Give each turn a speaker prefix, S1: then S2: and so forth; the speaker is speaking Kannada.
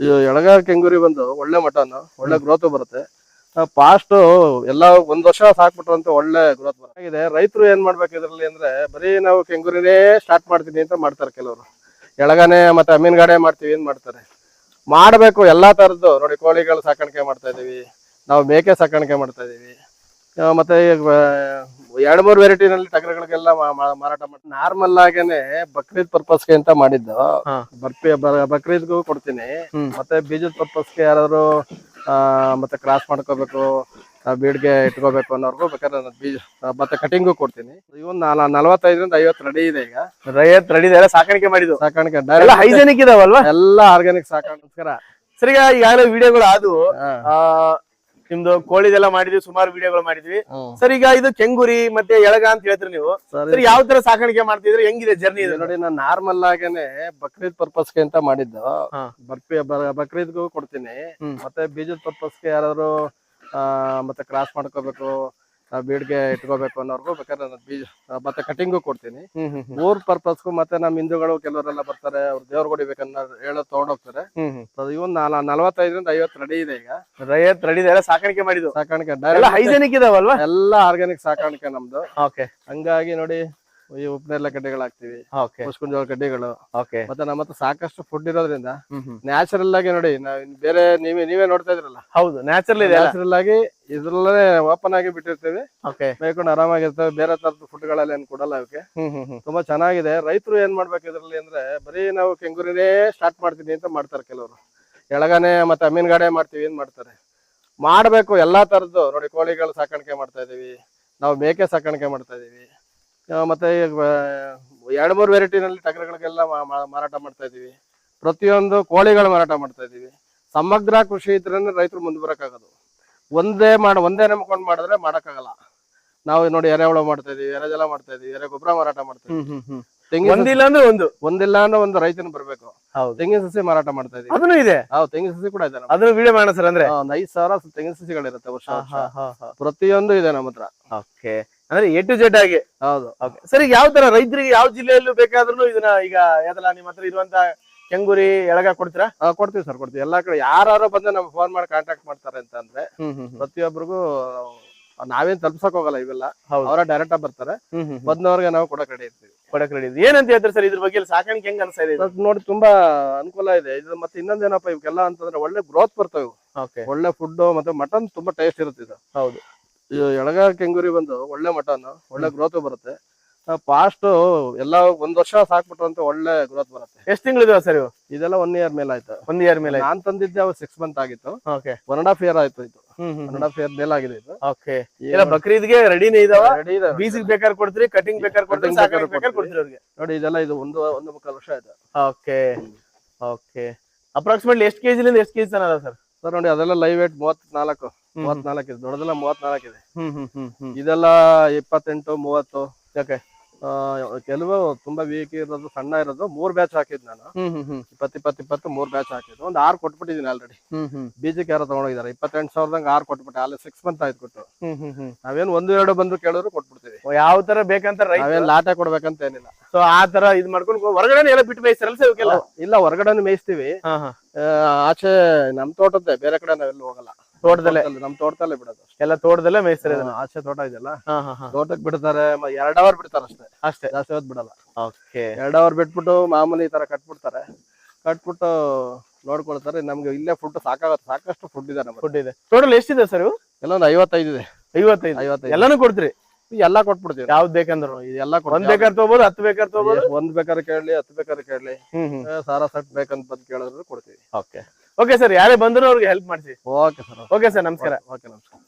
S1: ಇದು ಎಳಗ ಕೆಂಗೂರಿ ಬಂದು ಒಳ್ಳೆ ಮಟನ್ ಒಳ್ಳೆ ಗ್ರೋತ್ ಬರುತ್ತೆ. ಫಾಸ್ಟ್ ಎಲ್ಲ ಒಂದ್ ವರ್ಷ ಸಾಕ್ಬಿಟ್ರು ಅಂತ ಒಳ್ಳೆ ಗ್ರೋತ್ ಬರುತ್ತೆ. ರೈತರು ಏನ್ ಮಾಡ್ಬೇಕು ಇದ್ರಲ್ಲಿ ಅಂದ್ರೆ ಬರೀ ನಾವು ಕೆಂಗೂರಿನೇ ಸ್ಟಾರ್ಟ್ ಮಾಡ್ತೀನಿ ಅಂತ ಮಾಡ್ತಾರೆ ಕೆಲವರು. ಎಳಗನೆ ಮತ್ತೆ ಅಮೀನ್ಗಾಡೆ ಮಾಡ್ತೀವಿ ಏನ್ ಮಾಡ್ತಾರೆ? ಮಾಡ್ಬೇಕು ಎಲ್ಲಾ ತರದ್ದು. ನೋಡಿ ಕೋಳಿಗಳು ಸಾಕಾಣಿಕೆ ಮಾಡ್ತಾ ಇದೀವಿ. ನಾವು ಮೇಕೆ ಸಾಕಾಣಿಕೆ ಮಾಡ್ತಾ ಇದೀವಿ. ಮತ್ತೆ ಎರಡು ಮೂರು ವೆರೈಟಿನಲ್ಲಿ ಮಾ- ಮಾರಾಟ ಮಾಡಿ ನಾರ್ಮಲ್ ಆಗೇನೆ ಬಕ್ರೀದ್ ಪರ್ಪಸ್ಗೆ ಅಂತ ಮಾಡಿದ್ದು. ಬರ್ಪಿ ಬಕ್ರೀದ್ಗೂ ಕೊಡ್ತೀನಿ. ಮತ್ತೆ ಬೀಜದ ಪರ್ಪಸ್ಗೆ ಯಾರಾದ್ರು ಆ, ಮತ್ತೆ ಕ್ರಾಸ್ ಮಾಡ್ಕೋಬೇಕು ಬೀಡ್ಗೆ ಇಟ್ಕೋಬೇಕು ಅನ್ನೋರ್ಗು ಬೇಕಾದ್ರೆ ನಾನು ಬೀಜ ಮತ್ತೆ ಕಟಿಂಗು ಕೊಡ್ತೀನಿ. ಇವನ್ ನಾಲ್ ನಲವತ್ತೈದರಿಂದ ಐವತ್ತು ರೆಡಿ ಇದೆ ಈಗ.
S2: ರೈತ್ ರೆಡಿ ಇದೆ ಸಾಕಾಣಿಕೆ ಮಾಡಿದ್ದು.
S1: ಸಾಕಾಣಿಕೆ
S2: ಹೈಜೆನಿಕ್ ಇದಾವಲ್ವಾ?
S1: ಎಲ್ಲ ಆರ್ಗ್ಯಾನಿಕ್ ಸಾಕಾಣಿಕೋಸ್ಕರ
S2: ಸರಿ ಈಗ ಈಗಾಗಲೇ ವಿಡಿಯೋಗಳು ಆದವು. ಆ, ನಿಮ್ದು ಕೋಳಿದೆಲ್ಲ ಮಾಡಿದ್ವಿ ಸುಮಾರು ವಿಡಿಯೋಗಳು ಮಾಡಿದ್ವಿ. ಸರ್ ಈಗ ಇದು ಕೆಂಗುರಿ ಮತ್ತೆ ಎಳಗ ಅಂತ ಹೇಳ್ತೀರಿ ನೀವು.
S1: ಸರಿ
S2: ಯಾವ ತರ ಸಾಕಾಣಿಕೆ ಮಾಡ್ತಿದ್ರೆ? ಹೆಂಗಿದೆ ಜರ್ನಿ
S1: ಇದೆ? ನೋಡಿ ನಾನು ನಾರ್ಮಲ್ ಆಗೇನೆ ಬಕ್ರೀದ್ ಪರ್ಪಸ್ಗೆ ಅಂತ ಮಾಡಿದ್ದು. ಬರ್ಪಿ ಬಕ್ರೀದ್ಗೂ ಕೊಡ್ತೀನಿ. ಮತ್ತೆ ಬೀಜದ ಪರ್ಪಸ್ಗೆ ಯಾರಾದ್ರು ಆ, ಮತ್ತೆ ಕ್ರಾಸ್ ಮಾಡ್ಕೋಬೇಕು. ಬೀಡ್ಗೆ ಇಟ್ಕೋಬೇಕು ಅನ್ನೋರ್ಗು ಬೇಕಾದ್ರೆ ನಾನು ಬೀಜ ಆ, ಮತ್ತೆ ಕಟಿಂಗು ಕೊಡ್ತೀನಿ. ಊರ್ ಪರ್ಪಸ್ಗೂ ಮತ್ತೆ ನಮ್ಮ ಹಿಂದೂಗಳು ಕೆಲವರೆಲ್ಲ ಬರ್ತಾರೆ ಅವ್ರ ದೇವ್ರ ಹೊಡಿಬೇಕನ್ನ ಹೇಳೋ ತಗೊಂಡೋಗ್ತಾರೆ. ಇವನ್ ನಾಲ್- ನಲವತ್ತೈದರಿಂದ ಐವತ್ ರೆಡಿ ಇದೆ ಈಗ.
S2: ಐವತ್ ರೆಡಿ ಇದೆ ಸಾಕಾಣಿಕೆ ಮಾಡಿದ್ದು.
S1: ಸಾಕಾಣಿಕೆ
S2: ಹೈಜೆನಿಕ್ ಇದಾವಲ್ವಾ?
S1: ಎಲ್ಲ ಆರ್ಗ್ಯಾನಿಕ್ ಸಾಕಾಣಿಕೆ ನಮ್ದು.
S2: ಓಕೆ
S1: ಹಂಗಾಗಿ ನೋಡಿ ಈ ಉಪ್ನೆಲ್ಲ ಹಾಕ್ತಿವಿ.
S2: ಓಕೆ
S1: ಮುಸ್ಕುಂಜೋಳ ಕಡ್ಡಿಗಳು
S2: ಓಕೆ
S1: ಮತ್ತೆ ನಮ್ಮ ಹತ್ರ ಸಾಕಷ್ಟು ಫುಡ್ ಇರೋದ್ರಿಂದ ನ್ಯಾಚುರಲ್ ಆಗಿ ನೋಡಿ ನಾವ್ ಬೇರೆ ನೀವೇ ನೀವೇ ನೋಡ್ತಾ ಇದ್ರಲ್ಲ.
S2: ಹೌದು ನ್ಯಾಚುರಲ್ ಇದೆ
S1: ನ್ಯಾಚುರಲ್ ಆಗಿ ಇದ್ರಲ್ಲೇ ಓಪನ್ ಆಗಿ ಬಿಟ್ಟಿರ್ತೀವಿ. ಮೇಯ್ಕೊಂಡು ಆರಾಮಾಗಿರ್ತವೆ. ಬೇರೆ ತರದ ಫುಡ್ಗಳೆಲ್ಲ ಏನ್ ಕೊಡಲ್ಲ ಅವಕ್ಕೆ ತುಂಬಾ ಚೆನ್ನಾಗಿದೆ. ರೈತರು ಏನ್ ಮಾಡ್ಬೇಕು ಇದ್ರಲ್ಲಿ ಅಂದ್ರೆ ಬರೀ ನಾವು ಕೆಂಗೂರಿನೇ ಸ್ಟಾರ್ಟ್ ಮಾಡ್ತೀನಿ ಅಂತ ಮಾಡ್ತಾರೆ ಕೆಲವರು. ಎಳಗನೆ ಮತ್ತೆ ಅಮೀನ್ಗಾಡೆ ಮಾಡ್ತೀವಿ ಏನ್ ಮಾಡ್ತಾರೆ? ಮಾಡ್ಬೇಕು ಎಲ್ಲಾ ತರದ್ದು. ನೋಡಿ ಕೋಳಿಗಳು ಸಾಕಾಣಿಕೆ ಮಾಡ್ತಾ ಇದೀವಿ. ನಾವು ಮೇಕೆ ಸಾಕಾಣಿಕೆ ಮಾಡ್ತಾ ಇದೀವಿ. ಮತ್ತೆ ಎರಡು ಮೂರು ವೆರೈಟಿನಲ್ಲಿ ಟಗರುಗಳಿಗೆಲ್ಲ ಮಾರಾಟ ಮಾಡ್ತಾ ಇದೀವಿ ಪ್ರತಿಯೊಂದು ಕೋಳಿಗಳು ಮಾರಾಟ ಮಾಡ್ತಾ ಇದೀವಿ ಸಮಗ್ರ ಕೃಷಿ ಇದ್ರೆ ರೈತರು ಮುಂದೆ ಬರಕ್ಕಾಗೋದು ಒಂದೇ ಮಾಡ ಒಂದೇ ನಂಬ್ಕೊಂಡು ಮಾಡಿದ್ರೆ ಮಾಡಕ್ಕಾಗಲ್ಲ. ನಾವು ನೋಡಿ ಎರೆಹುಳ ಮಾಡ್ತಾ ಇದೀವಿ ಎರೆಜಲ ಮಾಡ್ತಾ ಇದೀವಿ ಎರೆ ಗೊಬ್ಬರ ಮಾರಾಟ ಮಾಡ್ತಾ ಇದೀವಿ ತೆಂಗಿನ
S2: ಒಂದಿಲ್ಲ ಅಂದ್ರೆ ಒಂದು.
S1: ಒಂದಿಲ್ಲ ಅಂದ್ರೆ ಒಂದು ರೈತನ ಬರ್ಬೇಕು. ತೆಂಗಿನ ಸಸಿ ಮಾರಾಟ ಮಾಡ್ತಾ ಇದೀವಿ
S2: ಅದನ್ನು ಇದೆ?
S1: ಹೌದು ತೆಂಗಿನ ಸಸಿ ಕೂಡ ಇದೆ
S2: ಅದನ್ನು ವಿಡಿಯೋ ಮಾಡೋಣ ಸರ್ ಅಂದ್ರೆ.
S1: ಒಂದ್ ಐದ್ ಸಾವಿರ ತೆಂಗಿನ ಸಸಿಗಳಿರುತ್ತೆ ವರ್ಷ ವರ್ಷ. ಪ್ರತಿಯೊಂದು ಇದೆ ನಮ್ಮ ಹತ್ರ.
S2: ಓಕೆ ಅಂದ್ರೆ ಎ ಟು ಜೆಡ್ ಆಗಿ
S1: ಹೌದು.
S2: ಓಕೆ ಸರ್ ಯಾವ ತರ ರೈತರಿಗೆ ಯಾವ ಜಿಲ್ಲೆಯಲ್ಲೂ ಬೇಕಾದ್ರೂ ಇದನ್ನ ಈಗ ಯಾವ್ದಲ್ಲ ನಿಮ್ಮ ಹತ್ರ ಇರುವಂತ ಕೆಂಗುರಿ ಎಳಗ ಕೊಡ್ತೀರಾ?
S1: ಕೊಡ್ತೀವಿ ಸರ್ ಕೊಡ್ತೀವಿ. ಎಲ್ಲಾ ಕಡೆ ಯಾರು ಬಂದು ನಮ್ಗೆ ಫೋನ್ ಮಾಡಿ ಕಾಂಟ್ಯಾಕ್ಟ್ ಮಾಡ್ತಾರೆ ಅಂತ ಅಂದ್ರೆ ಪ್ರತಿಯೊಬ್ಬರಿಗೂ ನಾವೇನ್ ತಲುಪ್ಸಕ್ ಹೋಗಲ್ಲ ಇವೆಲ್ಲ.
S2: ಹೌದು.
S1: ಅವರ ಡೈರೆಕ್ಟ್ ಆಗಿ ಬರ್ತಾರೆ. ಬಂದವ್ರಿಗೆ ನಾವು ಕೊಡಕ್ ರೆಡಿ ಇರ್ತೀವಿ
S2: ಕೊಡಕ್ ರೆಡಿ ಏನಂತ ಹೇಳ್ತಾರೆ ಸರ್ ಇದ್ರ ಬಗ್ಗೆ? ಸಾಕಾಣಿಕೆ ಹೆಂಗ್ ಅನ್ಸ್ತಾ ಇದೆ?
S1: ನೋಡಿ ತುಂಬಾ ಅನುಕೂಲ ಇದೆ. ಇದು ಮತ್ತೆ ಇನ್ನೊಂದೇನಪ್ಪ ಇವಕ್ಕೆಲ್ಲ ಅಂತಂದ್ರೆ ಒಳ್ಳೆ ಗ್ರೋತ್ ಬರ್ತವೆ ಇವು. ಒಳ್ಳೆ ಫುಡ್ ಮತ್ತೆ ಮಟನ್ ತುಂಬಾ ಟೇಸ್ಟ್ ಇರುತ್ತೆ ಇದು.
S2: ಹೌದು.
S1: ಇದು ಎಳಗ ಕೆಂಗೂರಿ ಬಂದು ಒಳ್ಳೆ ಮಟನ್ ಒಳ್ಳೆ ಗ್ರೋತ್ ಬರುತ್ತೆ. ಫಾಸ್ಟ್ ಎಲ್ಲ ಒಂದ್ ವರ್ಷ ಸಾಕ್ಬಿಟ್ರಂತ ಅಂತ ಒಳ್ಳೆ ಗ್ರೋತ್ ಬರುತ್ತೆ.
S2: ಎಷ್ಟ್ ತಿಂಗಳಿದಾವ ಸರ್ ಇವು?
S1: ಇದೆಲ್ಲ ಒನ್ ಇಯರ್ ಮೇಲೆ ಆಯ್ತು.
S2: ಒನ್ ಇಯರ್ ಮೇಲೆ
S1: ನಾನ್ ತಂದಿದ್ದೆ ಅವ್ ಸಿಕ್ಸ್ ಮಂತ್ ಆಗಿತ್ತು.
S2: Okay
S1: one and half year ಆಯ್ತು ಇದು. ಒನ್ ಅಂಡ್ ಹಾಫ್ ಇಯರ್ ಮೇಲೆ ಆಗಿದೆ ಇದು.
S2: ಓಕೆ ಇಲ್ಲ ಬಕ್ರೀದ್ಗೆ ರೆಡಿನೇ ಇದಾವ?
S1: ರೆಡಿ ಇದೆ
S2: ಬೀಸಿಗೆ ಬೇಕಾದ್ರೆ ಕೊಡ್ತೀರಿ ಕಟಿಂಗ್ ಬೇಕಾದ್ರೆ ಕೊಡ್ತೀರಿ
S1: ಬೇಕಾದ್ರೆ
S2: ಅವ್ರಿಗೆ.
S1: ನೋಡಿ ಇದೆಲ್ಲ ಇದು ಒಂದು ಒಂದು ಮುಕ್ಕಾಲು ವರ್ಷ ಆಯ್ತು.
S2: ಓಕೆ ಓಕೆ ಅಪ್ರಾಕ್ಸಿಮೇಟ್ಲಿ ಎಷ್ಟು ಕೆಜಿಲಿಂದ ಎಷ್ಟು ಕೆಜಿ ತನ ಅದ ಸರ್?
S1: ಸರ್ ನೋಡಿ ಅದೆಲ್ಲ ಲೈವ್ ವೇಟ್ ಮೂವತ್ನಾಲ್ಕು ಮೂವತ್ನಾಲ್ಕು ಇದೆ. ದೊಡ್ಡದೆಲ್ಲ ಮೂವತ್ನಾಲ್ಕು ಇದೆ. ಇದೆಲ್ಲ ಇಪ್ಪತ್ತೆಂಟು ಮೂವತ್ತು ಯಾಕೆ? ಕೆಲವು ತುಂಬಾ ವೀಕ್ ಇರೋದು ಸಣ್ಣ ಇರೋದು ಮೂರ್ ಬ್ಯಾಚ್ ಹಾಕಿದ್ ನಾನು. ಇಪ್ಪತ್ ಇಪ್ಪತ್ ಇಪ್ಪತ್ತು ಮೂರ್ ಬ್ಯಾಚ್ ಹಾಕಿದ್ದು. ಒಂದ್ ಆರ್ ಕೊಟ್ಬಿಟ್ಟಿದೀನಿ ಆಲ್ರೆಡಿ ಬೀಜಕ್ಕೆ ಯಾರೋ ತಗೊಂಡೋಗಿದ್ದಾರೆ. ಇಪ್ಪತ್ತೆಂಟು ಸಾವಿರದಂಗ ಆರು ಕೊಟ್ಬಿಟ್ಟೆ. ಅಲ್ಲಿ ಸಿಕ್ಸ್ ಮಂತ್ ಆಯ್ತು ಕೊಟ್ಟು. ನಾವೇನ್ ಒಂದು ಎರಡು ಬಂದು ಕೇಳಿದ್ರು ಕೊಟ್ಬಿಡ್ತೀವಿ.
S2: ಯಾವ ತರ ಬೇಕಂತ
S1: ನಾವೇನ್ ಲಾಟೆ ಕೊಡ್ಬೇಕಂತ ಏನಿಲ್ಲ.
S2: ಸೊ ಆ ತರ ಇದ್ ಮಾಡ್ಕೊಂಡು ಹೊರಗಡೆ ಎಲ್ಲ ಬಿಟ್ಟು ಮೇಯಿಸ್ತಾರಲ್ಲ
S1: ಇಲ್ಲ ಹೊರಗಡೆ ಮೇಯಿಸ್ತೀವಿ. ಆಚೆ ನಮ್ ತೋಟದ್ದೇ ಬೇರೆ ಕಡೆ ನಾವೆಲ್ಲೂ ಹೋಗಲ್ಲ.
S2: ತೋಟದಲ್ಲೇ.
S1: ನಮ್ ತೋಟದಲ್ಲೇ ಬಿಡೋದು.
S2: ಎಲ್ಲ ತೋಟದಲ್ಲೇ ಮೇಯಿಸ್ತಾರೆ ಇದನ್ನ.
S1: ಆಚೆ ತೋಟ
S2: ಇದೆಲ್ಲ
S1: ತೋಟಕ್ಕೆ ಬಿಡ್ತಾರೆ ಎರಡ್ ಅವರ್ ಬಿಡ್ತಾರೆ ಅಷ್ಟೇ.
S2: ಅಷ್ಟೇ.
S1: ಜಾಸ್ತಿ ಹೊತ್ತು ಬಿಡಲ್ಲ.
S2: ಓಕೆ.
S1: ಎರಡ್ ಅವರ್ ಬಿಟ್ಬಿಟ್ಟು ಮಾಮೂಲಿ ಈ ತರ ಕಟ್ಬಿಡ್ತಾರೆ. ಕಟ್ಬಿಟ್ಟು ನೋಡ್ಕೊಳ್ತಾರೆ ನಮ್ಗೆ ಇಲ್ಲೇ ಫುಡ್ ಸಾಕಾಗತ್ತೆ. ಸಾಕಷ್ಟು ಫುಡ್ ಇದೆ
S2: ಫುಡ್ ಇದೆ. ಟೋಟಲ್ ಎಷ್ಟಿದೆ ಸರ್ ಇವು?
S1: ಎಲ್ಲ ಒಂದು ಐವತ್ತೈದು ಇದೆ.
S2: ಐವತ್ತೈದು.
S1: ಐವತ್ತೈದು.
S2: ಎಲ್ಲಾನು ಕೊಡ್ತೀರಿ?
S1: ಎಲ್ಲ ಕೊಟ್ಬಿಡ್ತೀವಿ.
S2: ಯಾವ್ದು ಬೇಕಂದ್ರು.
S1: ಇದೆಲ್ಲ
S2: ಒಂದ್ ಬೇಕಾದ್ರೆ ತಗೋಬಹುದು ಹತ್ತು ಬೇಕಾದ್ರೆ ತಗೋಬಹುದು
S1: ಒಂದ್ ಬೇಕಾದ್ರೆ ಕೇಳಲಿ ಹತ್ತು ಬೇಕಾದ್ರೆ ಕೇಳಲಿ. ಸಾರಾ ಸೆಟ್ ಬೇಕಂತ ಬಂದ್ ಕೇಳಿದ್ರು ಕೊಡ್ತೀವಿ.
S2: ಓಕೆ. ಓಕೆ ಸರ್ ಯಾರೇ ಬಂದ್ರು ಅವ್ರಿಗೆ ಹೆಲ್ಪ್ ಮಾಡ್ತೀವಿ
S1: ಓಕೆ ಸರ್
S2: ಓಕೆ ಸರ್ ನಮಸ್ಕಾರ.
S1: ಓಕೆ ನಮಸ್ಕಾರ.